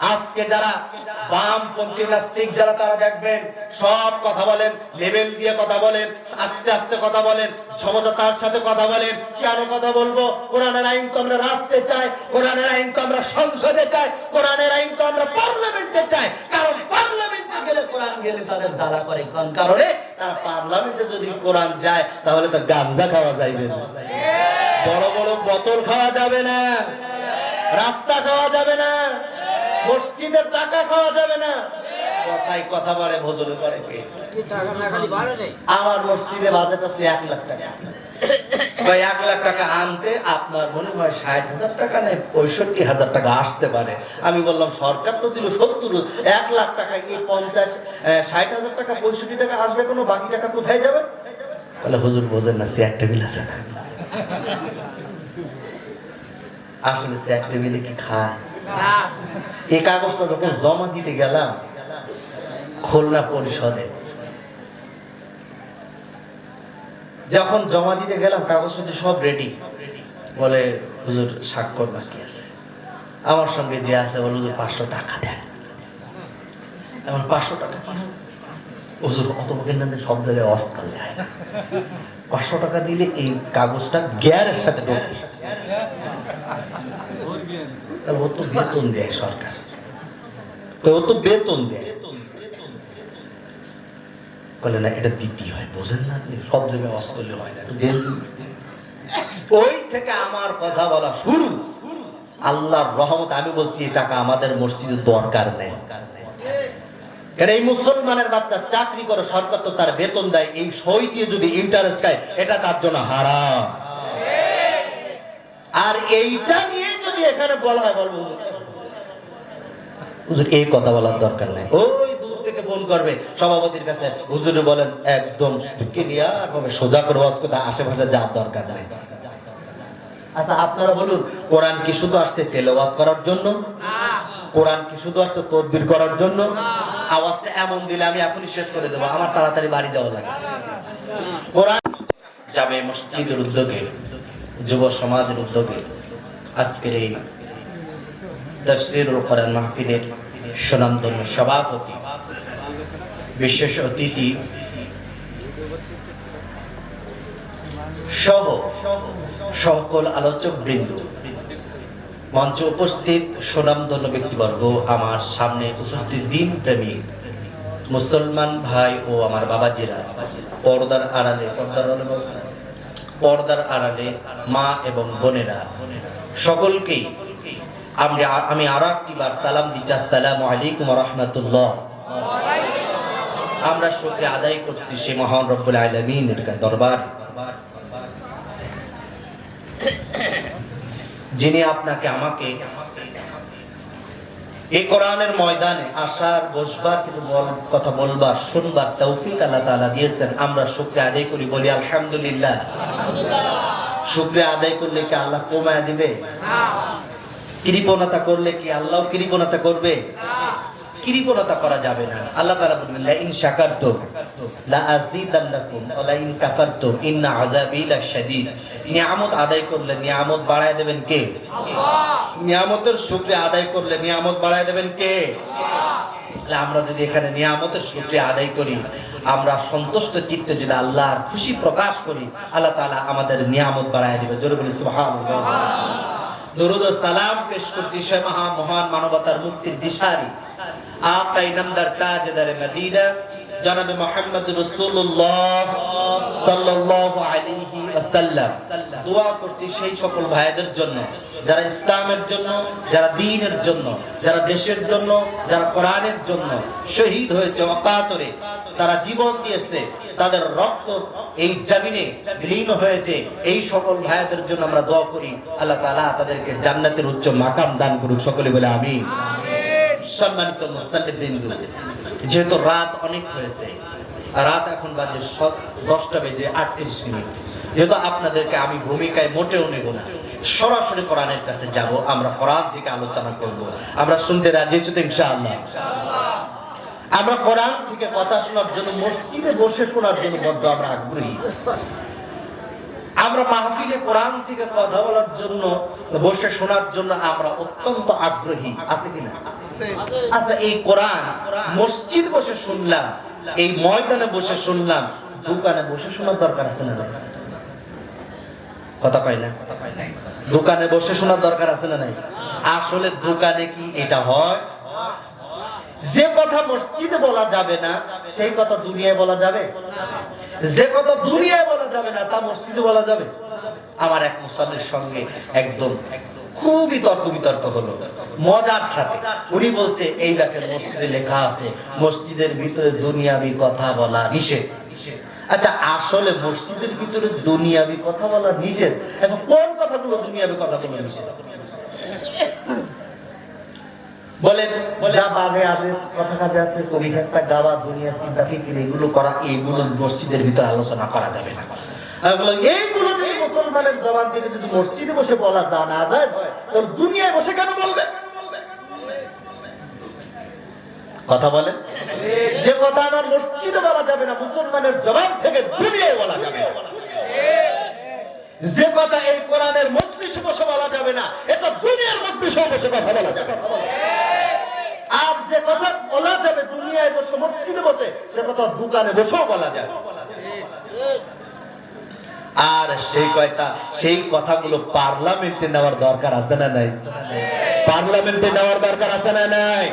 আজকে যারা বামপন্থী নাস্তিক, যারা তারা দেখবেন, সব কথা বলেন লেভেল দিয়ে কথা বলেন, আস্তে আস্তে কথা বলেন, সমঝোতার সাথে কথা বলেন। কেন কথা বলব? কোরআনের আইন তো আমরা রাস্তে চাই, কোরআনের আইন তো আমরা সংসদে চাই, কোরআনের আইন তো আমরা পার্লামেন্টে চাই। কারণ পার্লামেন্টে গেলে কোরআন গেলে তাদের জ্বালা করে। কোন কারণে? তারা পার্লামেন্টে যদি কোরআন যায়, তাহলে তো গাঞ্জা খাওয়া যাইবে বড় বড় বোতল খাওয়া যাবে না। রাস্তা খাওয়া যাবে না। মসজিদের টাকা খাওয়া যাবে না। কথাই কথা বলে ভোজনে করে আমার মসজিদে বাজেট আসলে এক লাখ টাকা। ভাই এক লাখ টাকা আনতে আপনার মনে হয় ষাট হাজার টাকা নেই পঁয়ষট্টি হাজার টাকা আসতে পারে? আমি বললাম সরকার তো দিল সত্তর এক লাখ টাকা গিয়ে পঞ্চাশ ষাট হাজার টাকা পঁয়ষট্টি টাকা আসবে কোনো বাকি টাকা কোথায় যাবে? বলে হুজুর বোঝেন না চেয়ার টেবিল আছে না। আসলে চেয়ার টেবিলে কি খায়? এই কাগজটা যখন জমা দিতে গেলাম খুলনা পরিষদে। যখন জমা দিতে গেলাম, কাগজপত্র সব রেডি বলে, হুজুর, স্বাক্ষর বাকি আছে। আমার সঙ্গে যে আছে, বলে, হুজুর, পাঁচশো টাকা দেন। আমার পাঁচশো টাকা হুজুর, অত কেন্দ্রে সব জায়গায় দেয় পাঁচশো টাকা দিলে এই কাগজটা গ্যারের সাথে ঢোকে। তাহলে ও তো বেতন দেয় সরকার। ও তো বেতন দেয়। বলে না এটা হয় বোঝেন না আপনি? সব জায়গায় হয় না। ওই থেকে আমার কথা বলা শুরু। আল্লাহর রহমত আমি বলছি এই টাকা আমাদের মসজিদের দরকার নেই। কারণ এই মুসলমানের বাচ্চা চাকরি করে সরকার তো তার বেতন দেয় এই সই দিয়ে যদি ইন্টারেস্ট খায় এটা তার জন্য হারাম। আর এইটা নিয়ে যদি এখানে বলা হয় বলব। হুজুর, এই কথা বলার দরকার নাই। ওই দূর থেকে ফোন করবে, সভাপতির কাছে। হুজুরে বলেন, একদম ক্লিয়ার ভাবে সোজা করে ওয়াজ করতে, আশেপাশে যাওয়ার দরকার নাই। আচ্ছা আপনারা বলুন, কোরআন কি শুধু আসছে তেলাওয়াত করার জন্য? কোরআন কি শুধু আসছে তদবির করার জন্য? আওয়াজটা এমন দিলে আমি এখনই শেষ করে দেবো, আমার তাড়াতাড়ি বাড়ি যাওয়া লাগে কোরআন যাবে মসজিদের উদ্যোগে, যুব সমাজের উদ্যোগে আজকের এই তফসিরুল কোরআন মাহফিলের সুনামধন্য সভাপতি, বিশেষ অতিথি সহ সকল আলোচক বৃন্দ মঞ্চে উপস্থিত সুনামধন্য ব্যক্তিবর্গ, আমার সামনে উপস্থিত দিন প্রেমিক মুসলমান ভাই ও আমার বাবাজিরা, পর্দার আড়ালে, পর্দার পর্দার আড়ালে মা এবং বোনেরা সকলকেই আমি আমি আরও একটি বার সালাম দিচ্ছি। আসসালামু আলাইকুম রহমতুল্লাহ। আমরা শুক্রিয়া আদায় করছি সে মহান রব্বুল আলমিনের দরবার। যিনি আপনাকে, আমাকে এই কোরআনের ময়দানে আসার, বসবার কিন্তু কথা বলবার, শুনবার তৌফিক আল্লাহ তাআলা দিয়েছেন। আমরা শুক্রিয়া আদায় করি, বলি আলহামদুলিল্লাহ। শুক্রিয়া আদায় করলে কি আল্লাহ কমায় দিবে? কৃপণতা করলে কি আল্লাহ কৃপণতা করবে? কৃপণতা করা যাবে না। আল্লাহ তাআলা বললেন লা ইন শাকারতুম লা আযীদান্নাকুম ওয়া লা ইন কাফারতুম ইন্না আযাবি লাশাদীদ নিয়ামত আদায় করলে নিয়ামত বাড়ায় দেবেন কে? নিয়ামতের শুকরিয়া আদায় করলে নিয়ামত বাড়ায় দেবেন কে? তাহলে আমরা যদি এখানে নিয়ামতের শুকরিয়া আদায় করি, আমরা সন্তুষ্ট চিত্তে যদি আল্লাহর খুশি প্রকাশ করি, আল্লাহ তাআলা আমাদের নিয়ামত বাড়ায় দিবে। জোরে বলি দরুদ সালাম পেশ করছি সে মহা মহান মানবতার মুক্তির দিশারি। আকাই নামদার তাজদার মদিনা। জনাবে মোহাম্মদ রাসূলুল্লাহ সাল্লাল্লাহু আলাইহি ওয়াসাল্লাম। দোয়া করছি সেই সকল ভাইদের জন্য, যারা ইসলামের জন্য, যারা দিনের জন্য, যারা দেশের জন্য, যারা কোরআনের জন্য শহীদ হয়েছে অকাতরে। তারা জীবন দিয়েছে, তাদের রক্ত এই জমিনে বিলীন হয়েছে। এই সকল ভাইদের জন্য আমরা দোয়া করি, আল্লাহ তাআলা তাদেরকে জান্নাতের উচ্চ মাকাম দান করুক সকলে বলে আমি সম্মানিত যেহেতু রাত অনেক হয়েছে, রাত এখন বাজে দশটা বেজে আটত্রিশ মিনিট। যেহেতু আপনাদেরকে আমি ভূমিকায় মোটেও নেব না, সরাসরি কোরআনের কাছে যাব, আমরা কোরআন থেকে আলোচনা করব। আমরা শুনতে রাজি তো ইনশাআল্লাহ? আমরা কোরআন থেকে কথা শোনার জন্য, মসজিদে বসে শোনার জন্য বড্ড আমরা আগ্রহী। আমরা মাহফিলে কোরআন থেকে কথা বলার জন্য, বসে শোনার জন্য আমরা অত্যন্ত আগ্রহী। আছে কিনা? আচ্ছা এই কোরআন, মসজিদ বসে শুনলাম, এই ময়দানে বসে শুনলাম, দোকানে বসে শোনার দরকার আছে না নাই? কথা পাই না? দোকানে বসে শোনার দরকার আছে না নাই? আসলে দোকানে কি এটা হয়? যে কথা মসজিদে বলা যাবে না, সেই কথা দুনিয়ায় বলা যাবে? যে কথা দুনিয়ায় বলা যাবে না, তা মসজিদে বলা যাবে? আমার এক মুসল্লির সঙ্গে একদম খুবই তর্ক বিতর্ক হলো। মজার সাথে। উনি বলছে, এই দেখেন, মসজিদে লেখা আছে, মসজিদের ভিতরে দুনিয়াবি কথা বলা নিষেধ। আচ্ছা আসলে মসজিদের ভিতরে দুনিয়াবি কথা বলা নিষেধ। আচ্ছা কোন কথাগুলো দুনিয়াবি নিষেধ? বলেন বাজে আছে, কথা কাজে আছে, কবি খাস্তা, গাওয়া, দুনিয়া, চিন্তা, ফিকির, এগুলো করা এইগুলো মসজিদের ভিতরে আলোচনা করা যাবে না। এইগুলো যদি মুসলমানের জবান থেকে যদি মসজিদে বসে বলা দা না যায়, তাহলে দুনিয়ায় বসে কেন বলবে? কথা বলেন। যে কথা আমার মসজিদে বলা যাবে না, মুসলমানের জবান থেকে দুনিয়ায় বলা যাবে। যে কথা এই কোরআনের মস্তিষ্কে বসে বলা যাবে না, এটা দুনিয়ার মস্তিষ্কে বসে কথা বলা যাবে আর যে কথা বলা যাবে, দুনিয়ায় বসে, মসজিদে বসে, সে কথা দোকানে বসেও বলা যাবে আর সেই কথা সেই কথাগুলো পার্লামেন্টে নেওয়ার দরকার আছে না নাই? পার্লামেন্টে নেওয়ার দরকার আছে না নাই?